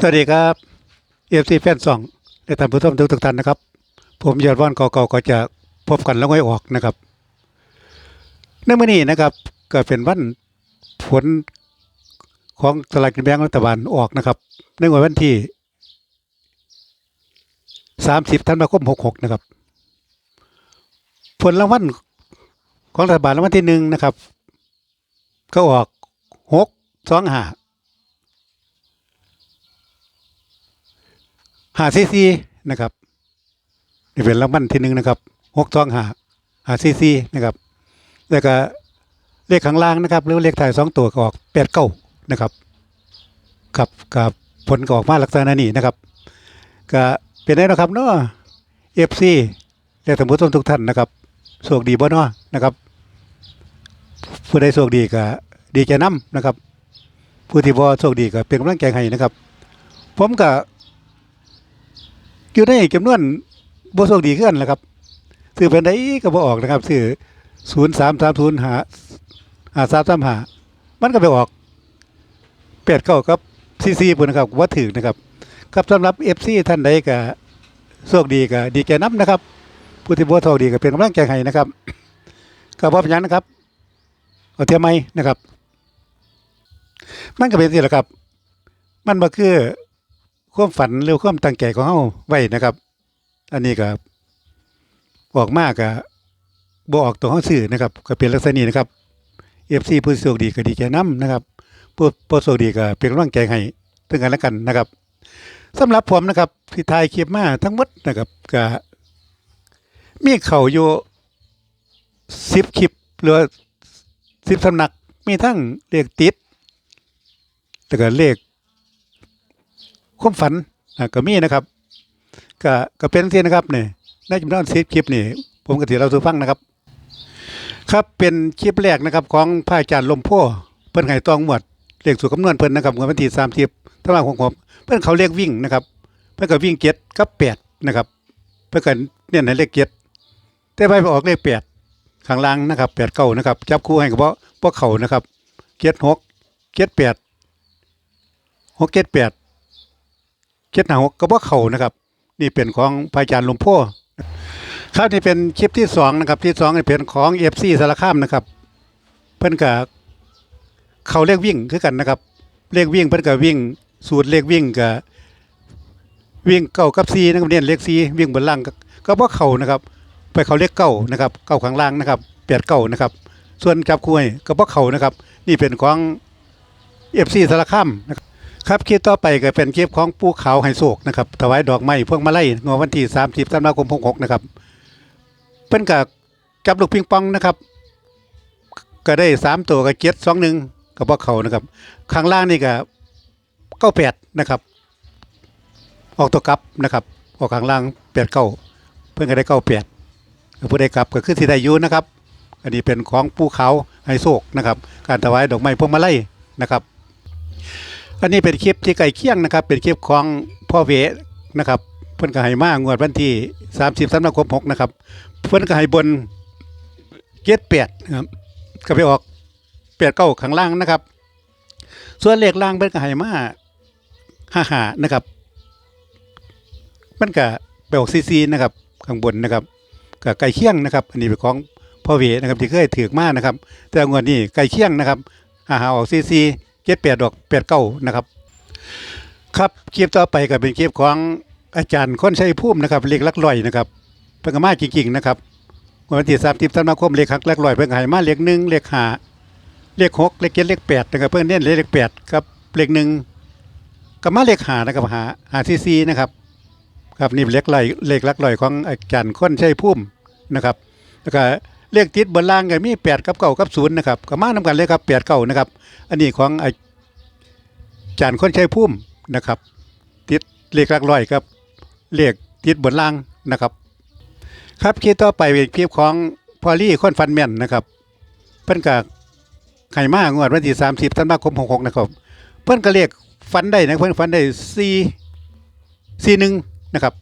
สวัสดีครับเอฟซีแฟนสองและท่านผู้ชมทุกทุกๆท่านนะครับ ผมยอดว่านก่าๆก็จะพบกันแล้วไม่ออกนะครับในมื้อนี้นะครับ ก็เป็นวันผลของสลากกินแบ่งรัฐบาลออกนะครับ ในวันที่30ธันวาคม66นะครับ ผลรางวัลของรัฐบาลรางวัลที่หนึ่งนะครับ ก็ออกหกสองห้า หาซีซีนะครับนี่เป็นรางวัลที่หนึ่งนะครับหกทองหาหาซีซีนะครับแล้วก็เลขข้างล่างนะครับหรือเลขถ่ายสองตัวก็ออกแปดเก้านะครับครับกับผลก็ออกมาลักษณะนี้นะครับก็เป็นได้นะครับเนาะเอฟซีและสมุทรทุกท่านนะครับโชคดีบ่เนาะนะครับผู้ใดโชคดีก็ดีใจนํนะครับ ผู้ที่บ่โชคดีก็เป็นกำลังใจให้นะครับ ผมก็ อยู่ในจำนวนบ่โชคดีขึ้นแหละครับซื้อเป็นไดก็บ่ออกนะครับซื้อศูนย์สามสามศูนย์หาหาสามสามหามันก็ไปออกแปดเก้ากับซีซีปุ่นนะครับว่าถึงนะครับครับสำหรับเอฟซีท่านใดก็โชคดีก็ดีแก่น้ำนะครับ ผู้ที่บ่โชคดีก็เป็นกำลังใจให้นะครับก็บ่เป็นหยังนะครับเอาเทียมไหมนะครับ มันก็เป็นสิแหละครับ มันบ่คือ ความฝันหรือความตั้งใจของเฮาไว้นะครับ อันนี้ก็ออกมากก็บ่ออกตัวเฮาซื้อนะครับ ก็เป็นลักษณะนี้นะครับ FC ผู้โชคดีก็ดีใจนํนะครับผู้ผู้โชคดีก็เป็นกำลังใจให้ถึงกันและกันนะครับสำหรับผมนะครับที่ถ่ายคลิปมาทั้งหมดนะครับก็มีเข้าอยู่10คลิปหรือว่า10สำนัก มีทั้งเลขติดแล้วก็เลข ความฝันอะก็มีนะครับ ก็ก็เป็นที่นะครับเนี่ยในจำนวนสิบคลิปนี่ผมก็ถือเราสู่ฟังนะครับ ครับเป็นคลิปแรกนะครับของพระอาจารย์ลมพ่อเพิ่นไห้ตองหมวดเลขสู่คำนวณเพิ่นนะครับเมื่อวันที่สามสิบธันวาคมเพิ่นเขาเรียกวิ่งนะครับ เพิ่นก็วิ่งเจ็ดกับแปดนะครับ เพิ่นก็เนี่ยในเลขเจ็ดแต่ไปออกเลขแปดข้างล่างนะครับแปดเก้านะครับ จับคู่ให้กับเพราะพวกเขานะครับเจ็ดหกเจ็ดแปดหกเจ็ดแปด เจ็ดหาหกก็บ่เข้านะครับ นี่เป็นของพระอาจารย์หลวงพ่อครับนี่เป็นคลิปที่สองนะครับ ที่สองนี่เป็นของเอฟซีสารคามนะครับ เพิ่นก็เขาเลขวิ่งคือกันนะครับเลขวิ่งเพิ่นก็วิ่ง สูตรเลขวิ่งก็วิ่งเก้ากับซีนะครับเนี่ยเลขซีวิ่งบนล่างก็บ่เข้านะครับ ไปเขาเลขเก้านะครับเก้าข้างล่างนะครับแปดเก้านะครับ ส่วนจับคู่ให้ก็บ่เข้านะครับ นี่เป็นของเอฟซีสารคามนะครับ ครับคลิปต่อไปก็เป็นคลิปของปูเขาไฮโศกนะครับถวายดอกไม้พวงมาลัยงวดวันที่30ธันวาคม66นะครับเพิ่นก็จับลูกปิงปองนะครับ ก็ได้3ตัวกับ721กับบ่เขานะครับ ข้างล่างนี่ก็98นะครับ ออกตัวกลับนะครับ ออกข้างล่าง89เก้าเพิ่อนก็ได้98ผู้ใดกลับก็คือสิได้อยู่นะครับ อันนี้เป็นของปูเขาไฮโศกนะครับ การถวายดอกไม้พวงมาลัยนะครับ อันนี้เป็นคลิปที่ไก่เคียงนะครับ เป็นคลิปของพ่อเวนะครับ เพิ่นก็ให้มางวดวันที่30ธันวาคม6นะครับ เพิ่นก็ให้บนเจ็ดแปดครับก็ไปออกแปดเก้าข้างล่างนะครับ ส่วนเลขล่างเพิ่นก็ให้มาห้าหานะครับ มันก็ไปออกซีซีนะครับ ข้างบนนะครับก็ไก่เคียงนะครับ อันนี้เป็นของพ่อเวนะครับที่เคยถือมานะครับ แต่งวดนี้ไก่เคียงนะครับหาหาออกซีซี เจ็ดแปดดอกแปดเก้านะครับ ครับคลิปต่อไปก็เป็นคลิปของอาจารย์ค้นชัยภูมินะครับเลขหลักลอยนะครับเพิ่งก็มาจริงๆนะครับวันที่สามสิบธันวาคมเลขหักลักลอยเพิ่งให้มาเลขหนึ่งเลขหาเลขหกเลขเจ็ดเลขแปดนะครับเพิ่งเน้นเลขแปดครับเลขหนึ่งก็มาเลขหานะครับหาหาซีซีนะครับครับนี่เป็นเลขลอยเลขหลักลอยของอาจารย์ค้นใชัยภูมินะครับแล้วก็เลขติดบนล่างก็มีแปดกับเก้ากับศูนย์นะครับก็มานำกันเลยครับแปดเก้านะครับ อันนี้ของอา จารย์คนชัยพุ่มนะครับ ติดเลขหลักร้อยครับเลขติดบนล่างนะครับ ครับคลิปต่อไปเป็นคลิปของพอลลี่คนฟันแม่นนะครับเพิ่นก็ไข่มางวดวันที่30ธันวาคม66นะครับ เพิ่นก็เรียกฟันได้นะเพิ่นฟันได้4 41นะครับ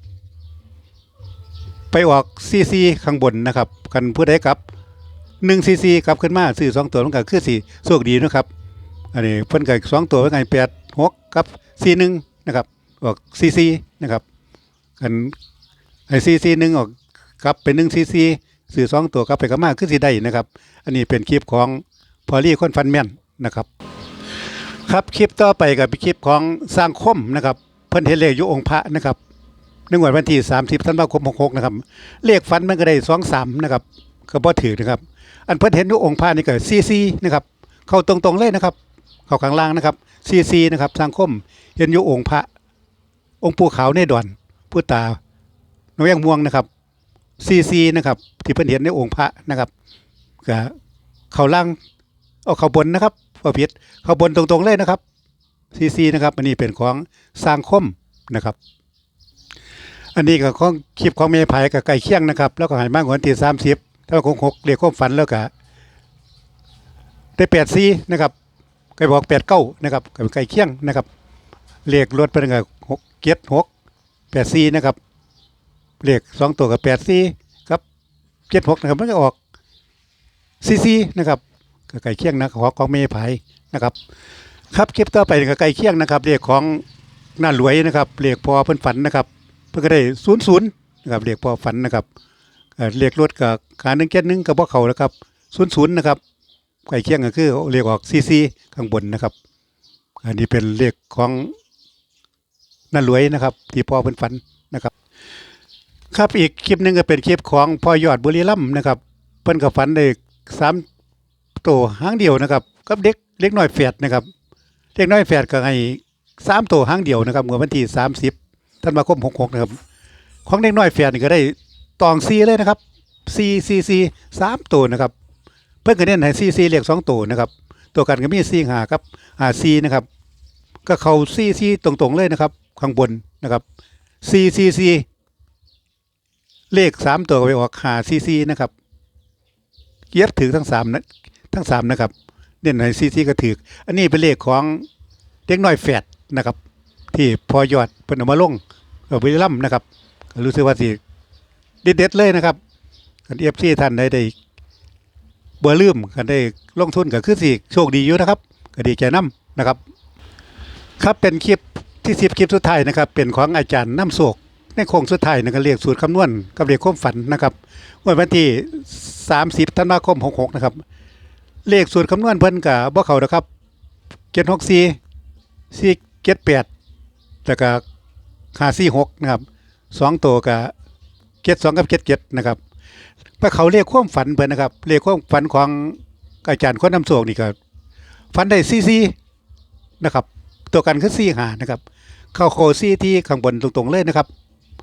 ไปออกซีซีข้างบนนะครับ กันผู้ใดครับ1ซีซีกลับขึ้นมาซื้อสองตัวมันก็คือสิโชคดีนะครับอันนี้เพิ่นก็สองตัวเป็นไงแปด หกกับสี่หนึ่งนะครับออกซีซีนะครับกันไอซีซีหนึ่งออกกลับเป็นหนึ่งซีซีสื่อสองตัวกลับไปกลับมาคือสีได้นะครับ อันนี้เป็นคลิปของพอลี่คนฟันแม่นนะครับ ครับคลิปต่อไปกับคลิปของสร้างคมนะครับ เพิ่นเห็นเลขอยู่องค์พระนะครับในงวดวันที่30ธันวาคม66นะครับเลขฟันมันก็ได้23นะครับก็บ่ถือนะครับ อันเพิ่นเห็นอยู่องค์พระนี่ก็44นะครับ เข้าตรงๆเลยนะครับ เข้าข้างล่างนะครับ44นะครับสร้างคมเห็นอยู่องค์พระ องค์ปู่ขาวในดอนผู้ตาน้องยังม่วงนะครับ44นะครับ ที่เพิ่นเห็นในองค์พระนะครับก็เข้าล่างเอาเข้าบนนะครับบ่ผิดเข้าบนตรงๆเลยนะครับซีซีนะครับอันนี้เป็นของสร้างคมนะครับ อันนี้ก็ของคลิปของเมย์ไผ่กับไก่เคียงนะครับ แล้วก็หายมากกว่าวันที่สามสิบแล้วก็คงหกเรียกความฝันแล้วก็ได้แปดซีนะครับ บอกแปดเก้านะครับกับไก่เคียงนะครับเลขรถเป็นกับหกเกียรหกแปดซีนะครับเลขสองตัวกับแปดซีครับเจ็ดหกนะครับมันก็ออกซีซีนะครับก็ไก่เคียงนะของของเมย์ไผ่นะครับ ครับคลิปต่อไปก็ไก่เคียงนะครับเรียกของหน้ารวยนะครับเรียกพอเพิ่นฝันนะครับ เพิ่นก็ได้ศูนย์ศูนย์นะครับเรียกพอฝันนะครับเอ่อเรียกรถกับขาหนึ่งเจ็ดหนึ่งกับพวกเขานะครับศูนย์ศูนย์นะครับ ไก่เคียงก็คือเรียกออกซีซีข้างบนนะครับ อันนี้เป็นเรียกของน้ารวยนะครับ ที่พอเพิ่นฝันนะครับ ครับอีกคลิปหนึงก็เป็นคลิปของพ่อยอดบุรีรัมนะครับ เพิ่นก็ฝันได้สามโตหางเดียวนะครับกับเด็กเล็กน้อยแฝดนะครับเด็กน้อยแฝดก็ให้สามโตหางเดียวนะครับเมื่อวันที่สามสิบธันวาคมหกหกนะครับของเด็กน้อยแฝดนี่ก็ได้ตองซีเลยนะครับซีซีซีสามตัวนะครับ เพิ่นก็เน้นให้ซีซีเรียกสองตัวนะครับ ตัวกันก็มีซีหาครับหาซีนะครับ ก็เข้าซีซีตรงๆเลยนะครับ ข้างบนนะครับซีซีซีเลขสามตัวก็ไปออกหาซีซีนะครับเย็บถือทั้งสามนะทั้งสามนะครับเด่นในซีซีก็ถืออันนี้เป็นเลขของเด็กน้อยแฝดนะครับ ที่พอยอดเป็นเอามาลงเออบุรีรัมนะครับรู้สึกว่าสิเด็ดๆเลยนะครับเอฟซีท่านได้ได้ บ่ลืมกันได้ลงทุนก็คือสิโชคดีอยู่นะครับก็ดีใจน้ำนะครับ ครับเป็นคลิปที่สิบคลิปสุดท้ายนะครับ เป็นของอาจารย์น้ำโศกในโค้งสุดท้ายนะครับเรียกสูตรคำนวณกับเรียกความฝันนะครับวันที่ 30ธันวาคม66นะครับเลขสูตรคำนวณเพิ่นกับบ่เขานะครับเจ็ดหกสี่สี่เจ็ดแปดแล้วก็ห้าสี่หกนะครับสองตัวกับเจ็ดสองกับเจ็ดเจ็ดนะครับ พอเขาเลขความฝันเพิ่นนะครับเลขความฝันของอาจารย์คนนำโศกนี่ก็ฝันได้สี่สี่นะครับ ตัวกันคือสี่หานะครับ เข้าโคซีที่ข้างบนตรงๆเลยนะครับ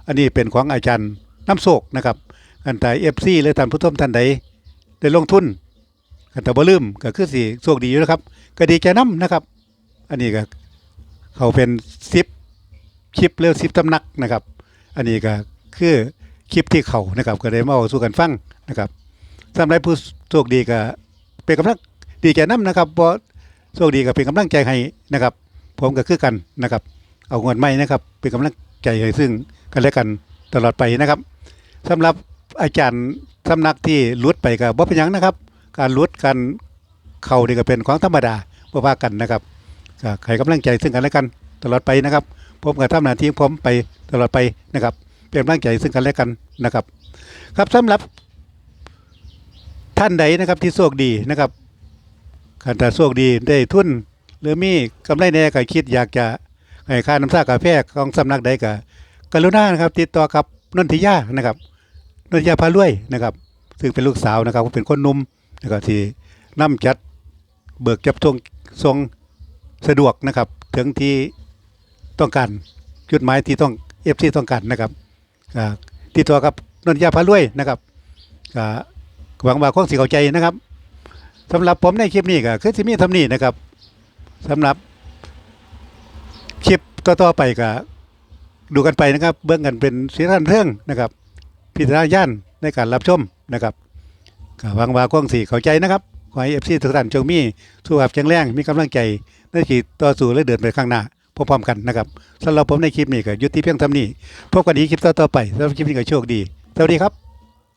อันนี้เป็นของอาจารย์น้ำโศกนะครับอันใดเอฟซีหรือท่านผู้ชมท่านใดได้ลงทุนกันแต่บ่ลืมก็คือสิโชคดีอยู่นะครับ ก็ดีใจน้ำนะครับ อันนี้ก็เขาเป็นซิปคลิปเรือซิปตำนักนะครับ อันนี้ก็คือ คลิปที่เขานะครับ ก็ได้มาเอาสู่กันฟังนะครับสำหรับผู้โชคดีก็เป็นกำลังดีใจน้ำนะครับเพราะโชคดีก็เป็นกำลังใจให้นะครับ ผมก็คือกันนะครับ เอาเงินใหม่นะครับ เป็นกำลังใจให้ซึ่งกันและกันตลอดไปนะครับสำหรับอาจารย์สำนักที่ลุดไปก็บ่เป็นยังนะครับ การลุดการเข้านี่ก็เป็นของธรรมดาบ่ว่ากันนะครับก็ให้กำลังใจซึ่งกันและกันตลอดไปนะครับ ผมก็ทำหน้าที่ผมไปตลอดไปนะครับ เป็นกำลังใจซึ่งกันและกันนะครับ ครับสำหรับท่านใดนะครับที่โชคดีนะครับคันถ้าโชคดีได้ทุนหรือมีกำไรแน่ก็คิดอยากจะให้ค่าน้ำซากาแฟของสำนักใดก็กรุณานะครับ ติดต่อกับนนทิยานะครับนนทิยาพารวยนะครับ ซึ่งเป็นลูกสาวนะครับเป็นคนหนุ่มแล้วก็ที่นำจัดเบิกจับทรงทรงสะดวกนะครับ ถึงที่ต้องการจุดหมายที่ต้องเอฟซีต้องการนะครับ อ่ติดต่อกับนนยาพารวยนะครับก็หวังว่าคงสิเข้าใจนะครับสำหรับผมในคลิปนี้ก็คือสิมีทำนี้นะครับสำหรับคลิปต่อๆไปก็ดูกันไปนะครับ เบื้องกันเป็นสีรันเรื่องนะครับพิจารณาญาณในการรับชมนะครับก็หวังว่าคงสีเข้าใจนะครับขอให้เอฟซีทุกท่านจงมีสุขภาพแข็งแรงมีกำลังใจในขีดต่อสู้และเดินไปข้างหน้า พร้อมๆกันนะครับสำหรับผมในคลิปนี้ก็ยุติเพียงเท่านี้พบกันอีกคลิปต่อๆไปสำหรับคลิปนี้ก็โชคดีสวัสดีครับ